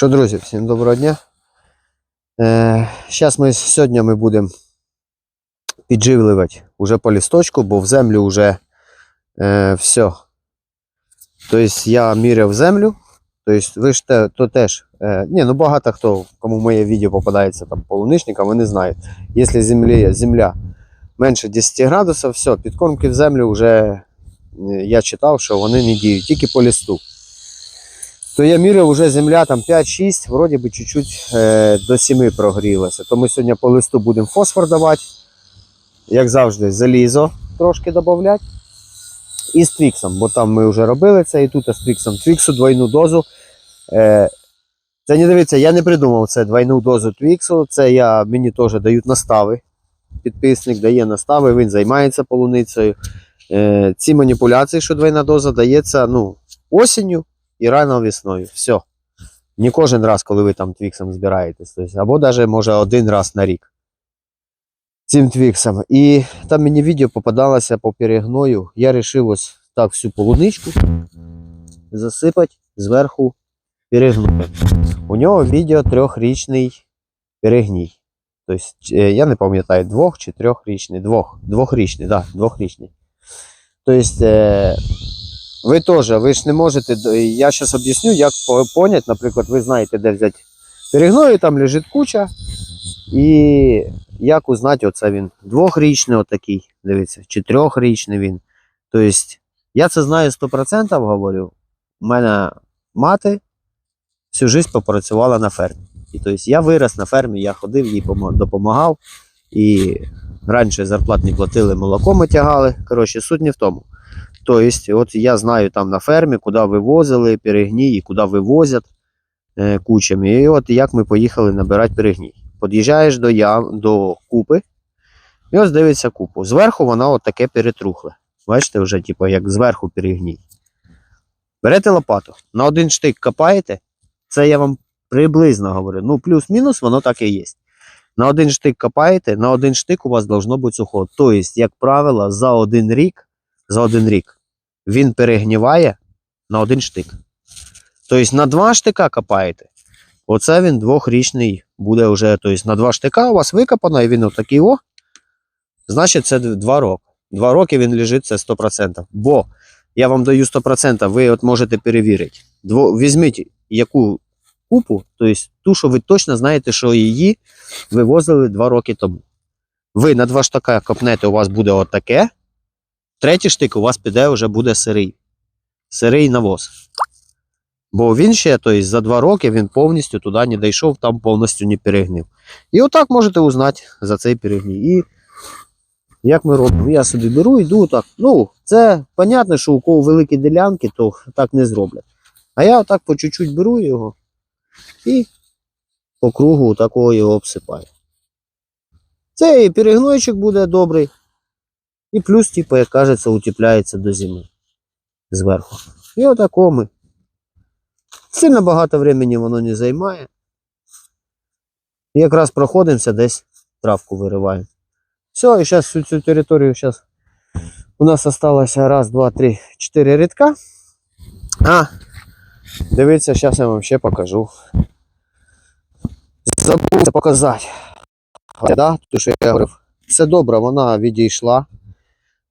Що, друзі, всім доброго дня. Е, ми сьогодні ми будемо підживлювати уже по лісточку, бо в землю вже е, все. Тобто я міряв землю. Тобто ви ж те, то теж. Е, ні, ну багато хто, кому моє відео попадається там полуничникам, вони знають. Якщо землі, земля менше 10 градусів, все, підкормки в землю вже е, я читав, що вони не діють, тільки по листу то я міряв уже земля там 5-6, вроді би чуть-чуть е, до 7 прогрілася. То ми сьогодні по листу будемо фосфор давати, як завжди, залізо трошки додати. І з твіксом, бо там ми вже робили це, і тут з твіксом. Твіксу двойну дозу. Е, це не дивіться, я не придумав це двойну дозу твіксу. Це я, мені теж дають настави. Підписник дає настави, він займається полуницею. Е, ці маніпуляції, що двойна доза, дається ну, осінню і рано весною. Все. Не кожен раз, коли ви там твіксом збираєтесь. Тобто, або навіть може один раз на рік. Цим твіксом. І там мені відео попадалося по перегною. Я вирішив ось так всю полуничку засипати зверху перегною. У нього відео трьохрічний перегній. Тобто, е, я не пам'ятаю, двох чи трьохрічний. Двох. Двохрічний, так, да, двохрічний. Тобто, е, ви теж, ви ж не можете. Я зараз об'ясню, як по- понять, наприклад, ви знаєте, де взяти перегною, там лежить куча. І як узнати, оце він двохрічний, отакий, дивіться, чи трьохрічний він. Тобто, я це знаю 100% говорю. У мене мати всю життя попрацювала на фермі. І тобто я вирос на фермі, я ходив, їй допомагав. І раніше зарплат не платили, молоко ми тягали. Коротше, суть не в тому. Тобто, от я знаю там на фермі, куди вивозили перегній і куди вивозять е, кучами. І от як ми поїхали набирати перегній. Під'їжджаєш до, ям, до купи, і ось дивиться купу. Зверху вона от таке перетрухле. Бачите, вже, типу, як зверху перегній. Берете лопату, на один штик копаєте, це я вам приблизно говорю. Ну, плюс-мінус, воно так і є. На один штик копаєте, на один штик у вас должно бути сухо. Тобто, як правило, за один рік за один рік. Він перегніває на один штик. Тобто на два штика копаєте. Оце він двохрічний буде вже. Тобто на два штика у вас викопано, і він отакий о. Значить, це два роки. Два роки він лежить, це 100%. Бо я вам даю 100%, ви от можете перевірити. Дво, візьміть яку купу, тобто ту, що ви точно знаєте, що її вивозили два роки тому. Ви на два штака копнете, у вас буде отаке. Третій штик у вас піде вже буде сирий. Сирий навоз. Бо він ще, тобто за два роки він повністю туди не дійшов, там повністю не перегнив. І отак можете узнати за цей перегній. І як ми робимо? Я собі беру, йду так. Ну, це понятно, що у кого великі ділянки, то так не зроблять. А я отак по чуть-чуть беру його і по кругу такого його обсипаю. Цей перегнойчик буде добрий. І плюс, типу, як кажеться, утепляється до зими зверху. І отако ми. Сильно багато времени воно не займає. І якраз проходимося, десь травку вириваємо. Все, і зараз всю цю територію зараз у нас осталося раз, два, три, чотири рядка. А, дивіться, зараз я вам ще покажу. Забув показати. Да, то, що я говорив, все добре, вона відійшла.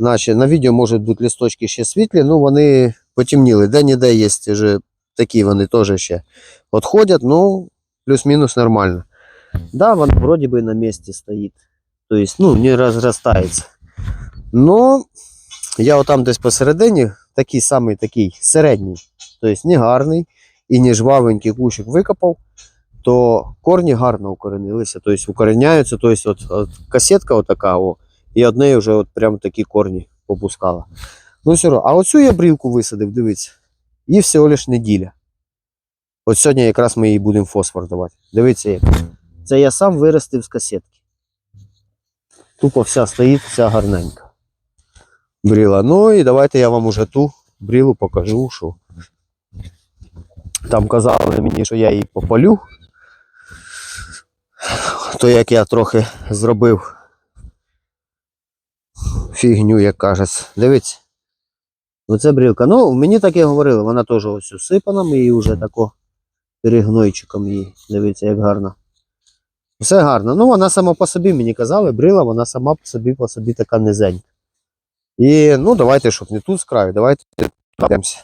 Значить, на відео можуть бути листочки ще світлі, ну вони потемніли. Де-ніде є вже такі вони теж ще відходять, ну, плюс-мінус нормально. Да, вона вроде би на місці стоїть. Тобто, ну, не розростається. Ну, я отам десь посередині, такий самий такий середній, тобто не гарний і не жвавенький кущик викопав, то корні гарно укоренилися, тобто укореняються, тобто от, от касетка отака, о, і од неї вже от прям такі корні попускала. Ну все а оцю я брілку висадив, дивіться, і всього лиш неділя. От сьогодні якраз ми їй будемо фосфор давати. Дивіться, як. Це я сам виростив з касетки. Тупо вся стоїть, вся гарненька. Бріла. Ну і давайте я вам уже ту брілу покажу, що там казали мені, що я її попалю. То як я трохи зробив фігню, як кажеться. Дивіться. Оце брілка. Ну, мені таке говорили, вона теж ось усипана, ми її вже тако перегнойчиком її. Дивіться, як гарно. Все гарно. Ну, вона сама по собі, мені казали, брила, вона сама по собі по собі така низенька. І ну, давайте, щоб не тут з краю, давайте подивимося.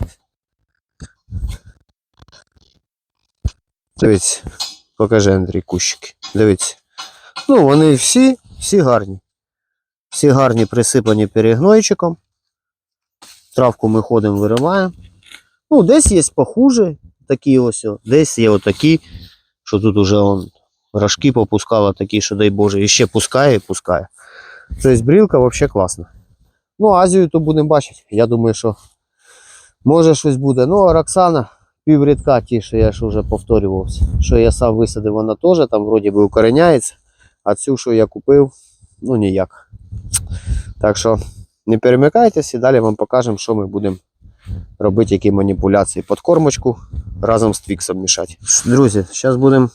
Дивіться, покажи Андрій кущики. Дивіться. Ну, вони всі, всі гарні. Всі гарні присипані перегнойчиком. Травку ми ходимо, вириваємо. Ну, десь є похуже, такі ось, десь є отакі, що тут уже он, рожки попускала такі, що дай Боже, і ще пускає і пускає. Тобто брілка взагалі класна. Ну, Азію то будемо бачити. Я думаю, що може щось буде. Ну, а Роксана піврідка ті, що я ж вже повторювався. Що я сам висадив, вона теж там вроді би укореняється. А цю, що я купив, ну ніяк. Так що не перемикайтесь і далі вам покажемо, що ми будемо робити, які маніпуляції. Подкормочку разом з твіксом мішати. Друзі, зараз будемо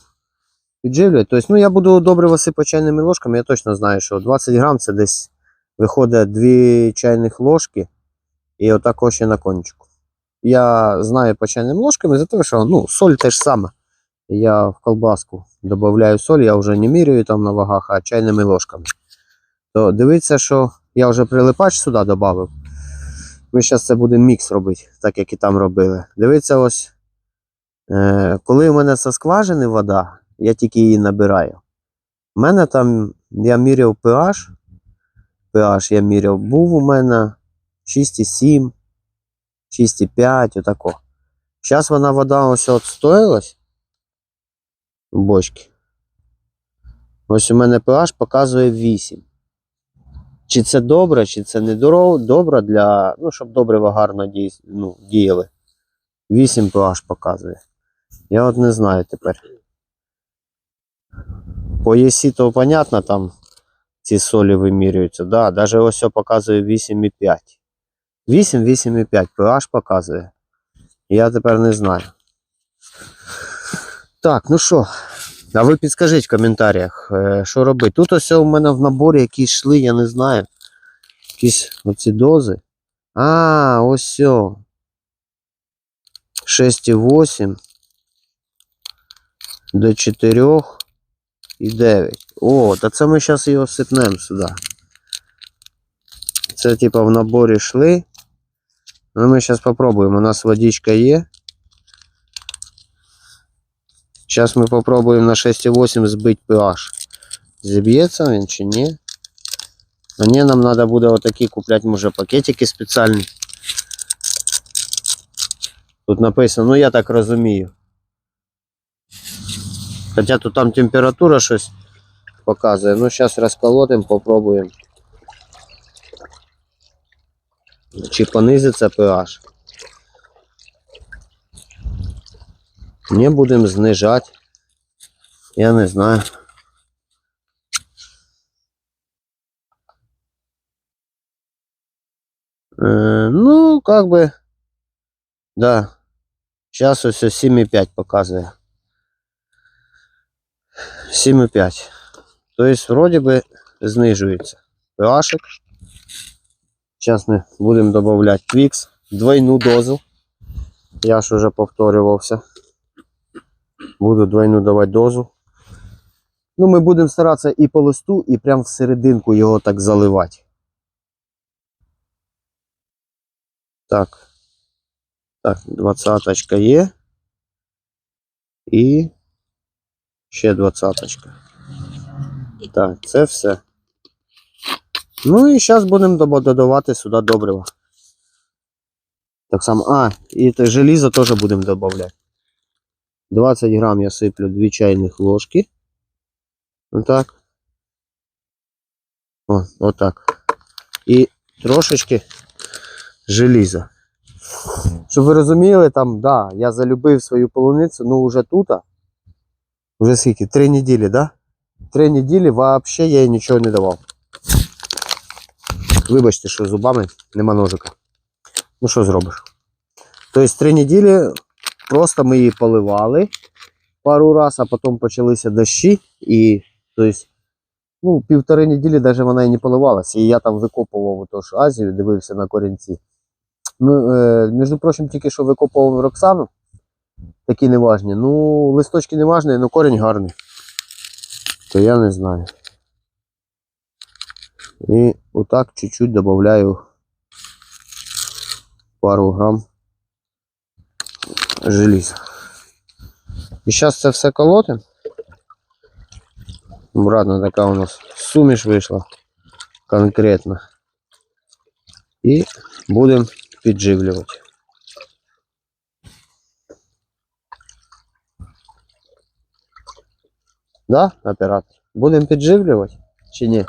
підживлювати. Тобто, ну, я буду добре висипати чайними ложками. Я точно знаю, що 20 грам це десь виходить 2 чайних ложки і отак ось ще на кончику. Я знаю по чайним ложками за те, що ну, соль теж саме. Я в колбаску додаю соль, я вже не міряю там на вагах, а чайними ложками. То дивіться, що я вже прилипач сюди додав. Ми зараз це будемо мікс робити, так як і там робили. Дивіться, ось. Е, коли в мене со скважини вода, я тільки її набираю. У мене там, я міряв pH. pH я міряв, був у мене 6,7, 6,5, отако. Зараз вона вода ось отстоїлась в. Ось у мене pH показує 8. Чи це добре, чи це не добре для. Ну, щоб добре гарно дій, ну, діяли. 8 pH показує. Я от не знаю тепер. По ЄСі то понятно, там ці солі вимірюються. Да, даже ось показує 8,5. 8, 8,5 pH показує. Я тепер не знаю. Так, ну що, а ви підскажіть в коментарях, е, що робити. Тут ось у мене в наборі якісь йшли, я не знаю. Якісь оці дози. А, ось 6,8 до 4 і 9. О, та це ми зараз його сипнемо сюди. Це типа в наборі йшли. Ну, ми зараз спробуємо. У нас водичка є. Зараз ми попробуємо на 6,8 збити pH. Зіб'ється він чи ні? А ні, нам треба буде отакі купляти, може, пакетики спеціальні. Тут написано, ну я так розумію. Хоча тут там температура щось показує. Ну, зараз розколотимо, попробуємо. Чи понизиться pH. Не будемо знижати. Я не знаю. Е, ну, как бы, да. Сейчас ось 7,5 показує. 7,5. Тобто, вроде би, знижується. pH. Зараз ми будемо додавати твікс, двойну дозу. Я ж уже повторювався. Буду двойну давати дозу. Ну, ми будемо старатися і по листу, і прямо в серединку його так заливати. Так. Так, двадцяточка є. І ще двадцяточка. Так, це все. Ну і зараз будемо додавати сюди добрива. Так само. А, і желізо теж будемо додавати. 20 грам я сиплю 2 чайних ложки. Отак. О, отак. І трошечки желіза. Щоб ви розуміли, там, да, я залюбив свою полуницю, ну вже тут. Вже скільки? Три неділі, да? Три неділі взагалі я їй нічого не давав. Вибачте, що зубами нема ножика. Ну що зробиш? Тобто три неділі просто ми її поливали пару раз, а потім почалися дощі, і тобто, ну, півтори неділі навіть вона і не поливалася. І я там викопував ту ж Азію, дивився на корінці. Ну, е, між прочим, тільки що викопував Роксану. такі неважні. Ну, листочки не важні, але корінь гарний. То я не знаю. І отак чуть-чуть додаю пару грам желіза. І зараз це все колотим. Обратно така у нас суміш вийшла конкретно. І будемо підживлювати. Да, оператор? Будемо підживлювати чи ні?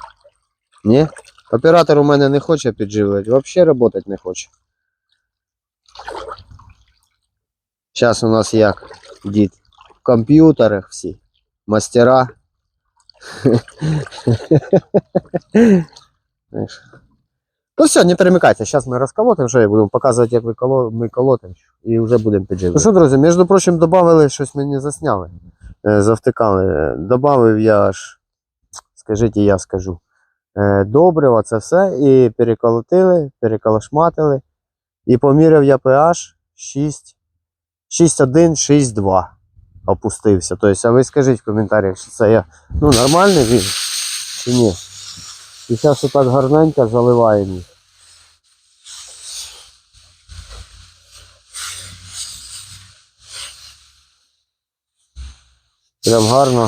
Ні? Оператор у мене не хоче підживлювати, взагалі працювати не хоче. Зараз у нас як дід в комп'ютерах всі, мастера. Ну все, не перемикайте. Зараз ми розколотимо, що я буду показувати, як ми, коло... ми колотимо, і вже будемо підживлювати. Ну що, друзі, між прочим, додали, щось мені засняли. Е, Завтикали. Добавив я аж, скажіть, я скажу. Е, Добрива, це все. І переколотили, переколошматили. І поміряв я pH 6, 6,1, 6,2 опустився. Тобто, а ви скажіть в коментарях, чи це я ну, нормальний він чи ні. І зараз отак гарненько заливаємо. Прям гарно,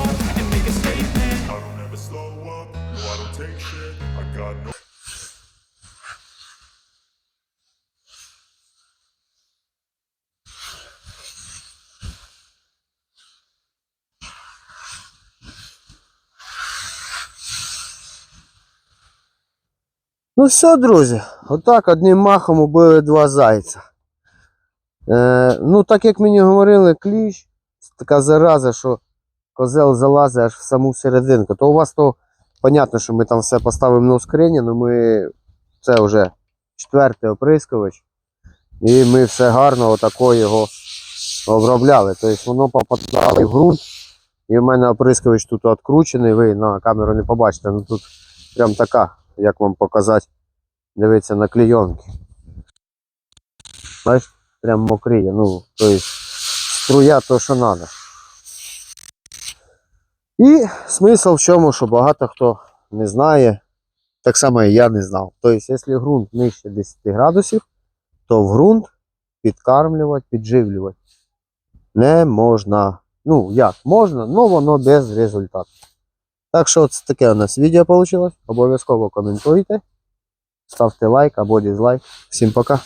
Ну все, друзі, отак одним махом убили два зайця. Е, ну, так як мені говорили, кліщ, це така зараза, що козел залазить аж в саму серединку, то у вас то понятно, що ми там все поставимо на ускорення, але ми це вже четвертий оприскувач. І ми все гарно отако його обробляли. Тобто воно попадало в ґрунт. І в мене оприскувач тут відкручений, ви на камеру не побачите, ну тут прям така, як вам показати, дивіться на клейонки. Бачите, прям мокріє, ну, тобто струя то, що треба. І смисл в чому, що багато хто не знає, так само і я не знав. Тобто, якщо ґрунт нижче 10 градусів, то в ґрунт підкармлювати, підживлювати не можна. Ну, як можна, але воно без результату. Так що це таке у нас відео вийшло. Обов'язково коментуйте, ставте лайк або дизлайк. Всім пока.